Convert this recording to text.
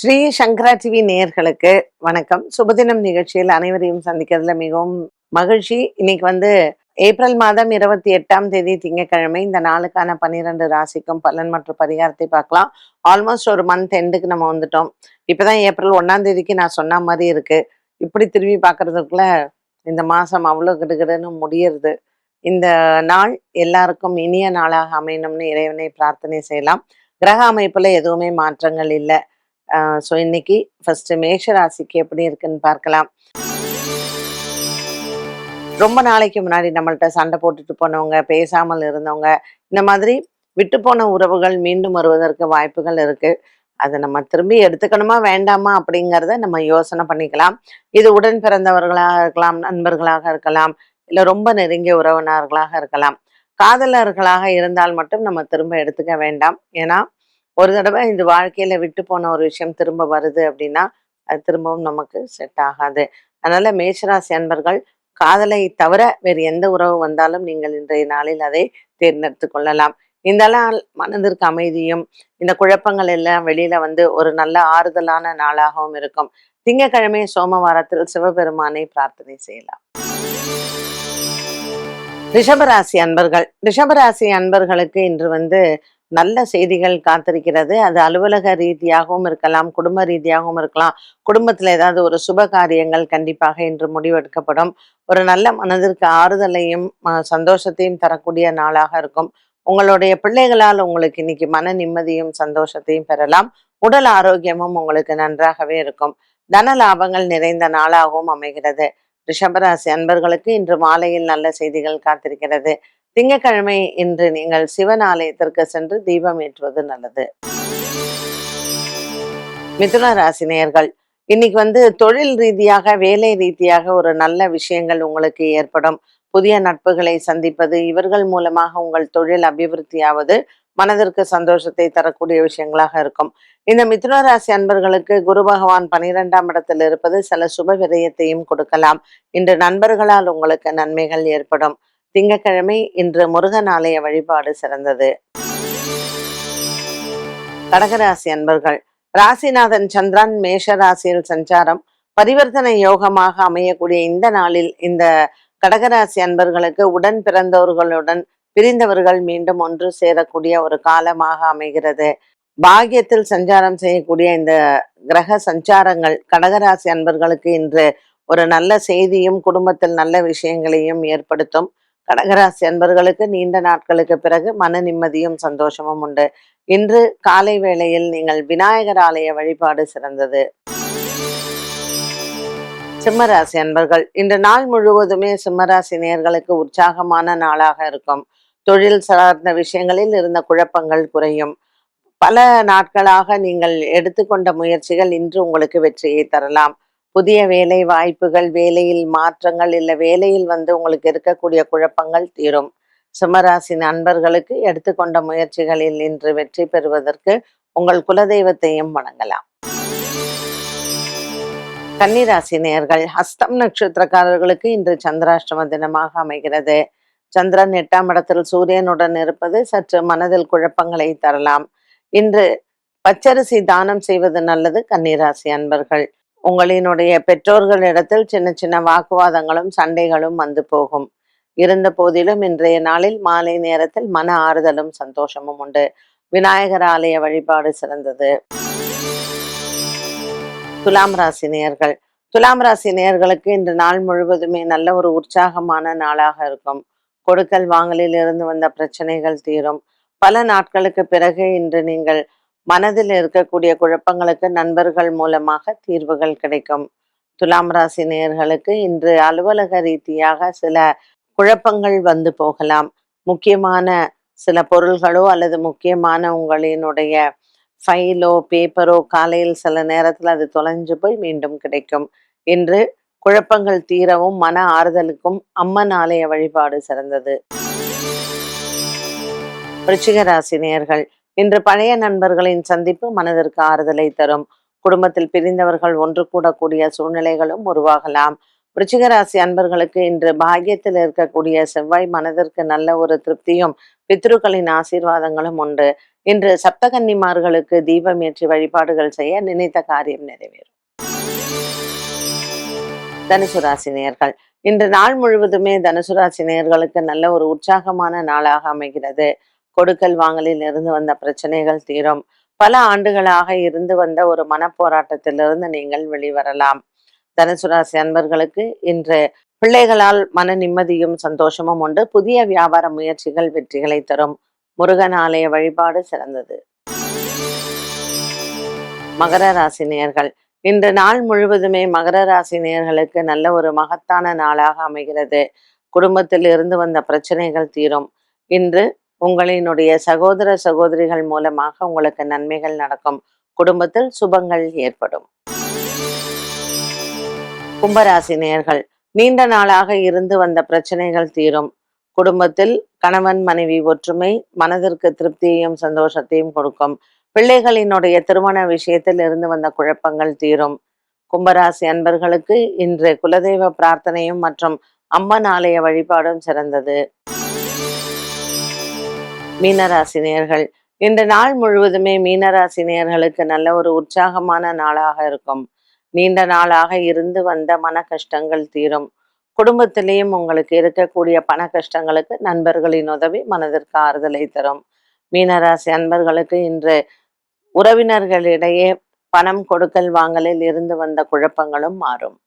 ஸ்ரீ சங்கரா TV நேயர்களுக்கு வணக்கம். சுபதினம் நிகழ்ச்சியில் அனைவரையும் சந்திக்கிறதுல மிகவும் மகிழ்ச்சி. இன்னைக்கு வந்து ஏப்ரல் மாதம் இருபத்தி எட்டாம் தேதி திங்கட்கிழமை. இந்த நாளுக்கான பன்னிரெண்டு ராசிக்கும் பலன் மற்றும் பரிகாரத்தை பார்க்கலாம். ஆல்மோஸ்ட் ஒரு மந்த் எண்டுக்கு நம்ம வந்துட்டோம். இப்போதான் ஏப்ரல் ஒன்னாம் தேதிக்கு நான் சொன்ன மாதிரி இருக்கு. இப்படி திரும்பி பார்க்கறதுக்குள்ள இந்த மாசம் அவ்வளோ கிடுகிடுன்னு முடியறது. இந்த நாள் எல்லாருக்கும் இனிய நாளாக அமையணும்னு இறைவனை பிரார்த்தனை செய்யலாம். கிரக அமைப்புல எதுவுமே மாற்றங்கள் இல்லை. ஸோ இன்னைக்கு ஃபர்ஸ்ட் மேஷ ராசிக்கு எப்படி இருக்குன்னு பார்க்கலாம். ரொம்ப நாளைக்கு முன்னாடி நம்மள்ட்ட சண்டை போட்டுட்டு போனவங்க பேசாமல் இருந்தவங்க இந்த மாதிரி விட்டு போன உறவுகள் மீண்டும் வருவதற்கு வாய்ப்புகள் இருக்கு. அதை நம்ம திரும்பி எடுத்துக்கணுமா வேண்டாமா அப்படிங்கிறத நம்ம யோசனை பண்ணிக்கலாம். இது உடன் பிறந்தவர்களாக இருக்கலாம் நண்பர்களாக இருக்கலாம் இல்லை ரொம்ப நெருங்கிய உறவினர்களாக இருக்கலாம். காதலர்களாக இருந்தால் மட்டும் நம்ம திரும்ப எடுத்துக்க வேண்டாம். ஏன்னா ஒரு தடவை இந்த வாழ்க்கையில விட்டு போன ஒரு விஷயம் திரும்ப வருது அப்படின்னா அது திரும்பவும் நமக்கு செட் ஆகாது. அதனால மேஷராசி அன்பர்கள் காதலை தவிர வேறு எந்த உறவு வந்தாலும் நீங்கள் இன்றைய நாளில் அதை தேர்ந்தெடுத்து கொள்ளலாம். இந்த நாள் மனதிற்கு அமைதியும் இந்த குழப்பங்கள் எல்லாம் வெளியில வந்து ஒரு நல்ல ஆறுதலான நாளாகவும் இருக்கும். திங்கட்கிழமை சோமவாரத்தில் சிவபெருமானை பிரார்த்தனை செய்யலாம். ரிஷபராசி அன்பர்கள் ரிஷபராசி அன்பர்களுக்கு இன்று வந்து நல்ல செய்திகள் காத்திருக்கிறது. அது அலுவலக ரீதியாகவும் இருக்கலாம் குடும்ப ரீதியாகவும் இருக்கலாம். குடும்பத்துல ஏதாவது ஒரு சுப காரியங்கள் கண்டிப்பாக இன்று முடிவெடுக்கப்படும். ஒரு நல்ல மனதிற்கு ஆறுதலையும் சந்தோஷத்தையும் தரக்கூடிய நாளாக இருக்கும். உங்களுடைய பிள்ளைகளால் உங்களுக்கு இன்னைக்கு மன நிம்மதியும் சந்தோஷத்தையும் பெறலாம். உடல் ஆரோக்கியமும் உங்களுக்கு நன்றாகவே இருக்கும். தன லாபங்கள் நிறைந்த நாளாகவும் அமைகிறது. ரிஷபராசி அன்பர்களுக்கு இன்று மாலையில் நல்ல செய்திகள் காத்திருக்கிறது. திங்கக்கிழமை இன்று நீங்கள் சிவன் ஆலயத்திற்கு சென்று தீபம் ஏற்றுவது நல்லது. மிதுன ராசி நேயர்கள் இன்னைக்கு வந்து தொழில் ரீதியாக வேலை ரீதியாக ஒரு நல்ல விஷயங்கள் உங்களுக்கு ஏற்படும். புதிய நட்புகளை சந்திப்பது இவர்கள் மூலமாக உங்கள் தொழில் அபிவிருத்தியாவது மனதிற்கு சந்தோஷத்தை தரக்கூடிய விஷயங்களாக இருக்கும். இந்த மிதுன ராசி அன்பர்களுக்கு குரு பகவான் பனிரெண்டாம் இடத்தில் இருப்பது சில சுப விரயத்தையும் கொடுக்கலாம். இன்று நண்பர்களால் உங்களுக்கு நன்மைகள் ஏற்படும். திங்கட்கிழமை இன்று முருகன் ஆலய வழிபாடு சிறந்தது. கடகராசி அன்பர்கள் ராசிநாதன் சந்திரன் மேஷ ராசியில் சஞ்சாரம். பரிவர்த்தனை யோகமாக அமையக்கூடிய இந்த நாளில் இந்த கடகராசி அன்பர்களுக்கு உடன் பிறந்தவர்களுடன் பிரிந்தவர்கள் மீண்டும் ஒன்று சேரக்கூடிய ஒரு காலமாக அமைகிறது. பாகியத்தில் சஞ்சாரம் செய்யக்கூடிய இந்த கிரக சஞ்சாரங்கள் கடகராசி அன்பர்களுக்கு இன்று ஒரு நல்ல செய்தியும் குடும்பத்தில் நல்ல விஷயங்களையும் ஏற்படுத்தும். கடகராசி அன்பர்களுக்கு நீண்ட நாட்களுக்கு பிறகு மன நிம்மதியும் சந்தோஷமும் உண்டு. இன்று காலை வேளையில் நீங்கள் விநாயகர் ஆலய வழிபாடு சிறந்தது. சிம்மராசி அன்பர்கள் இன்று நாள் முழுவதுமே சிம்மராசி நேர்களுக்கு உற்சாகமான நாளாக இருக்கும். தொழில் சார்ந்த விஷயங்களில் இருந்த குழப்பங்கள் குறையும். பல நாட்களாக நீங்கள் எடுத்துக்கொண்ட முயற்சிகள் இன்று உங்களுக்கு வெற்றியை தரலாம். புதிய வேலை வாய்ப்புகள் வேலையில் மாற்றங்கள் இல்லை வேலையில் வந்து உங்களுக்கு இருக்கக்கூடிய குழப்பங்கள் தீரும். சிம்மராசி நண்பர்களுக்கு எடுத்துக்கொண்ட முயற்சிகளில் இன்று வெற்றி பெறுவதற்கு உங்கள் குலதெய்வத்தையும் வணங்கலாம். கன்னிராசி நேர்கள் ஹஸ்தம் நட்சத்திரக்காரர்களுக்கு இன்று சந்திராஷ்டம தினமாக அமைகிறது. சந்திரன் எட்டாம் இடத்தில் சூரியனுடன் இருப்பது சற்று மனதில் குழப்பங்களை தரலாம். இன்று பச்சரிசி தானம் செய்வது நல்லது கன்னிராசி அன்பர்கள். உங்களினுடைய பெற்றோர்களிடத்தில் சின்ன சின்ன வாக்குவாதங்களும் சண்டைகளும் வந்து போகும். இருந்த போதிலும் இன்றைய நாளில் மாலை நேரத்தில் மன ஆறுதலும் சந்தோஷமும் உண்டு. விநாயகர் ஆலய வழிபாடு சிறந்தது. துலாம் ராசி நேயர்கள். துலாம் ராசி நேயர்களுக்கு இன்று நாள் முழுவதுமே நல்ல ஒரு உற்சாகமான நாளாக இருக்கும். கொடுக்கல் வாங்கலில் இருந்து வந்த பிரச்சனைகள் தீரும். பல நாட்களுக்கு பிறகு இன்று நீங்கள் மனதில் இருக்கக்கூடிய குழப்பங்களுக்கு நண்பர்கள் மூலமாக தீர்வுகள் கிடைக்கும். துலாம் ராசி நேயர்களுக்கு இன்று அலுவலக ரீதியாக சில குழப்பங்கள் வந்து போகலாம். முக்கியமான சில பொருள்களோ அல்லது முக்கியமான உங்களினுடைய ஃபைலோ பேப்பரோ காலையில் சில நேரத்தில் அது தொலைஞ்சு போய் மீண்டும் கிடைக்கும். இன்று குழப்பங்கள் தீரவும் மன ஆறுதலுக்கும் அம்மன் ஆலய வழிபாடு சிறந்தது. விருச்சிக ராசி நேயர்கள் இன்று பழைய நண்பர்களின் சந்திப்பு மனதிற்கு ஆறுதலை தரும். குடும்பத்தில் பிரிந்தவர்கள் ஒன்று கூடக்கூடிய சூழ்நிலைகளும் உருவாகலாம். ராசி அன்பர்களுக்கு இன்று பாக்கியத்தில் இருக்கக்கூடிய செவ்வாய் மனதிற்கு நல்ல ஒரு திருப்தியும் பித்ருக்களின் ஆசீர்வாதங்களும் உண்டு. இன்று சப்தகன்னிமார்களுக்கு தீபம் ஏற்றி வழிபாடுகள் செய்ய நினைத்த காரியம் நிறைவேறும். தனுசு ராசி நேர்கள். இன்று நாள் முழுவதுமே தனுசு ராசி நேர்களுக்கு நல்ல ஒரு உற்சாகமான நாளாக அமைகிறது. கொடுக்கல் வாங்கலில் இருந்து வந்த பிரச்சனைகள் தீரும். பல ஆண்டுகளாக இருந்து வந்த ஒரு மனப்போராட்டத்திலிருந்து நீங்கள் வெளிவரலாம். தனுசு ராசி அன்பர்களுக்கு இன்று பிள்ளைகளால் மன நிம்மதியும் சந்தோஷமும் உண்டு. புதிய வியாபார முயற்சிகள் வெற்றிகளை தரும். முருகன் ஆலய வழிபாடு சிறந்தது. மகர ராசி நேர்கள். இன்று நாள் முழுவதுமே மகர ராசி நேர்களுக்கு நல்ல ஒரு மகத்தான நாளாக அமைகிறது. குடும்பத்தில் இருந்து வந்த பிரச்சனைகள் தீரும். இன்று உங்களினுடைய சகோதர சகோதரிகள் மூலமாக உங்களுக்கு நன்மைகள் நடக்கும். குடும்பத்தில் சுபங்கள் ஏற்படும். கும்பராசி நேர்கள் நீண்ட நாளாக இருந்து வந்த பிரச்சனைகள் தீரும். குடும்பத்தில் கணவன் மனைவி ஒற்றுமை மனதிற்கு திருப்தியையும் சந்தோஷத்தையும் கொடுக்கும். பிள்ளைகளினுடைய திருமண விஷயத்தில் இருந்து வந்த குழப்பங்கள் தீரும். கும்பராசி அன்பர்களுக்கு இன்று குலதெய்வ பிரார்த்தனையும் மற்றும் அம்மன் ஆலய வழிபாடும் சிறந்தது. மீனராசி இந்த நாள் முழுவதுமே மீனராசினியர்களுக்கு நல்ல ஒரு உற்சாகமான நாளாக இருக்கும். நீண்ட நாளாக இருந்து வந்த மன கஷ்டங்கள் தீரும். குடும்பத்திலேயும் உங்களுக்கு இருக்கக்கூடிய பண கஷ்டங்களுக்கு நண்பர்களின் உதவி மனதிற்கு ஆறுதலை தரும். மீனராசி அன்பர்களுக்கு இன்று உறவினர்களிடையே பணம் கொடுக்கல் வாங்கலில் இருந்து வந்த குழப்பங்களும் மாறும்.